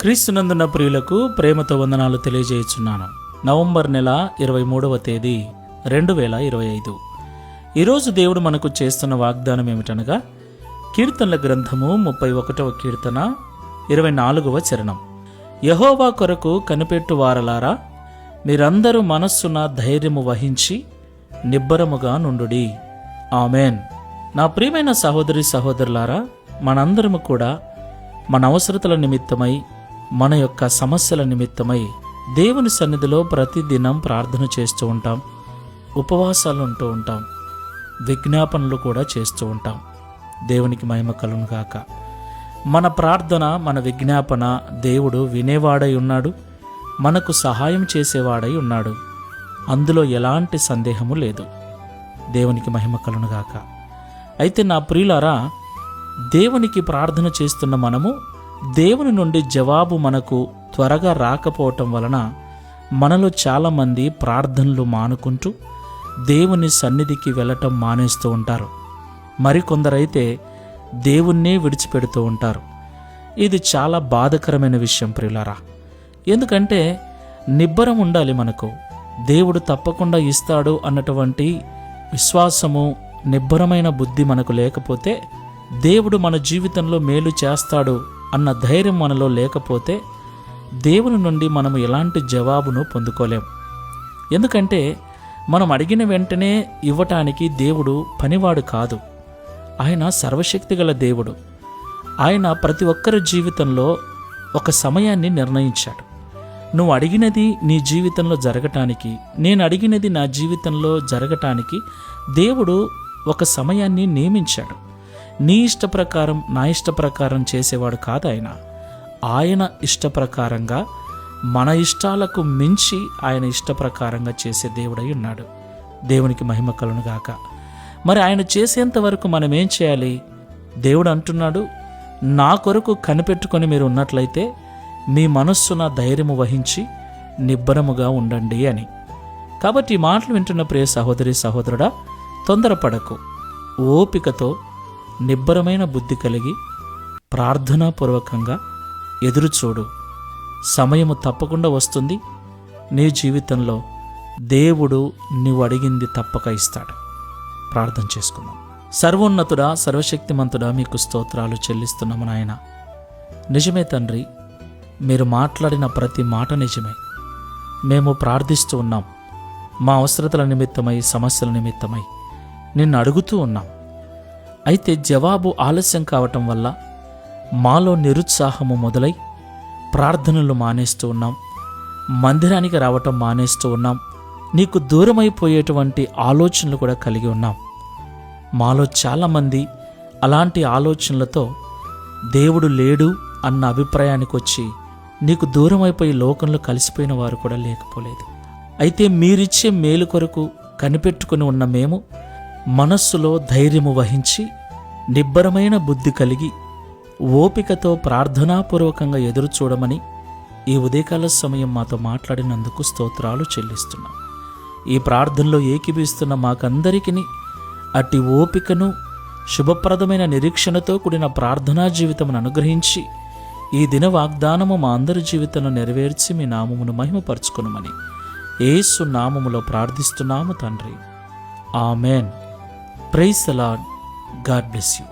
క్రీస్తునందున్న ప్రియులకు ప్రేమతో వందనాలు తెలియజేయుచున్నాను. నవంబర్ నెల ఇరవై మూడవ తేదీ రెండు వేల ఇరవై ఐదు. ఈరోజు దేవుడు మనకు చేస్తున్న వాగ్దానం ఏమిటనగా కీర్తనల గ్రంథము ముప్పై ఒకటవ కీర్తన ఇరవై నాలుగవ చరణం. యహోవా కొరకు కనిపెట్టు వారలారా మీరందరూ మనస్సున ధైర్యము వహించి నిబ్బరముగా నుండుడి. ఆమెన్. నా ప్రియమైన సహోదరి సహోదరులారా మనందరము కూడా మన అవసరతల నిమిత్తమై మన యొక్క సమస్యల నిమిత్తమై దేవుని సన్నిధిలో ప్రతిదినం ప్రార్థన చేస్తూ ఉంటాం. ఉపవాసాలు ఉంటూ ఉంటాం. విజ్ఞాపనలు కూడా చేస్తూ ఉంటాం. దేవునికి మహిమ కలును గాక. మన ప్రార్థన మన విజ్ఞాపన దేవుడు వినేవాడై ఉన్నాడు. మనకు సహాయం చేసేవాడై ఉన్నాడు. అందులో ఎలాంటి సందేహము లేదు. దేవునికి మహిమ కలునుగాక అయితే నా ప్రియులారా దేవునికి ప్రార్థన చేస్తున్న మనము దేవుని నుండి జవాబు మనకు త్వరగా రాకపోవటం వలన మనలో చాలామంది ప్రార్థనలు మానుకుంటూ దేవుని సన్నిధికి వెళ్ళటం మానేస్తూ ఉంటారు. మరికొందరైతే దేవుణ్ణే విడిచిపెడుతూ ఉంటారు. ఇది చాలా బాధకరమైన విషయం ప్రియులారా. ఎందుకంటే నిబ్బరం ఉండాలి మనకు. దేవుడు తప్పకుండా ఇస్తాడు అన్నటువంటి విశ్వాసము నిబ్బరమైన బుద్ధి మనకు లేకపోతే దేవుడు మన జీవితంలో మేలు చేస్తాడు అన్న ధైర్యం మనలో లేకపోతే దేవుని నుండి మనం ఎలాంటి జవాబును పొందుకోలేం. ఎందుకంటే మనం అడిగిన వెంటనే ఇవ్వటానికి దేవుడు పనివాడు కాదు. ఆయన సర్వశక్తిగల దేవుడు. ఆయన ప్రతి ఒక్కరి జీవితంలో ఒక సమయాన్ని నిర్ణయించాడు. నువ్వు అడిగినది నీ జీవితంలో జరగటానికి నేను అడిగినది నా జీవితంలో జరగటానికి దేవుడు ఒక సమయాన్ని నియమించాడు. నీ ఇష్ట ప్రకారం నా ఇష్ట ప్రకారం చేసేవాడు కాదు ఆయన. ఆయన ఇష్ట ప్రకారంగా మన ఇష్టాలకు మించి ఆయన ఇష్ట ప్రకారంగా చేసే దేవుడై ఉన్నాడు. దేవునికి మహిమ కలునుగాక మరి ఆయన చేసేంత వరకు మనం ఏం చేయాలి? దేవుడు అంటున్నాడు నా కొరకు కనిపెట్టుకొని మీరు ఉన్నట్లయితే మీ మనస్సున ధైర్యము వహించి నిబ్బరముగా ఉండండి అని. కాబట్టి ఈ మాటలు వింటున్న ప్రియ సహోదరి సహోదరుడా తొందరపడకు. ఓపికతో నిబ్బరమైన బుద్ధి కలిగి ప్రార్థనాపూర్వకంగా ఎదురుచూడు. సమయము తప్పకుండా వస్తుంది. నీ జీవితంలో దేవుడు నువ్వు అడిగింది తప్పక ఇస్తాడు. ప్రార్థన చేసుకుందాం. సర్వోన్నతుడా సర్వశక్తిమంతుడా మీకు స్తోత్రాలు చెల్లిస్తున్నాము నాయన. నిజమే తండ్రి మీరు మాట్లాడిన ప్రతి మాట నిజమే. మేము ప్రార్థిస్తూ ఉన్నాం. మా అవసరతల నిమిత్తమై సమస్యల నిమిత్తమై నిన్ను అడుగుతూ ఉన్నాం. అయితే జవాబు ఆలస్యం కావటం వల్ల మాలో నిరుత్సాహము మొదలై ప్రార్థనలు మానేస్తూ ఉన్నాం. మందిరానికి రావటం మానేస్తూ ఉన్నాం. నీకు దూరమైపోయేటువంటి ఆలోచనలు కూడా కలిగి ఉన్నాం. మాలో చాలామంది అలాంటి ఆలోచనలతో దేవుడు లేడు అన్న అభిప్రాయానికి వచ్చి నీకు దూరమైపోయి లోకంలో కలిసిపోయిన వారు కూడా లేకపోలేదు. అయితే మీరిచ్చే మేలు కొరకు కనిపెట్టుకుని ఉన్న మేము మనస్సులో ధైర్యము వహించి నిబ్బరమైన బుద్ధి కలిగి ఓపికతో ప్రార్థనాపూర్వకంగా ఎదురుచూడమని ఈ ఉదయకాల సమయం మాతో మాట్లాడినందుకు స్తోత్రాలు చెల్లిస్తున్నాం. ఈ ప్రార్థనలో ఏకీభిస్తున్న మాకందరికీ అట్టి ఓపికను శుభప్రదమైన నిరీక్షణతో కూడిన ప్రార్థనా జీవితమును అనుగ్రహించి ఈ దిన వాగ్దానము మా అందరి జీవితంలో నెరవేర్చి మీ నామమును మహిమపరచుకునమని ఏసు నామములో ప్రార్థిస్తున్నాము తండ్రి. Amen. Praise the Lord God bless you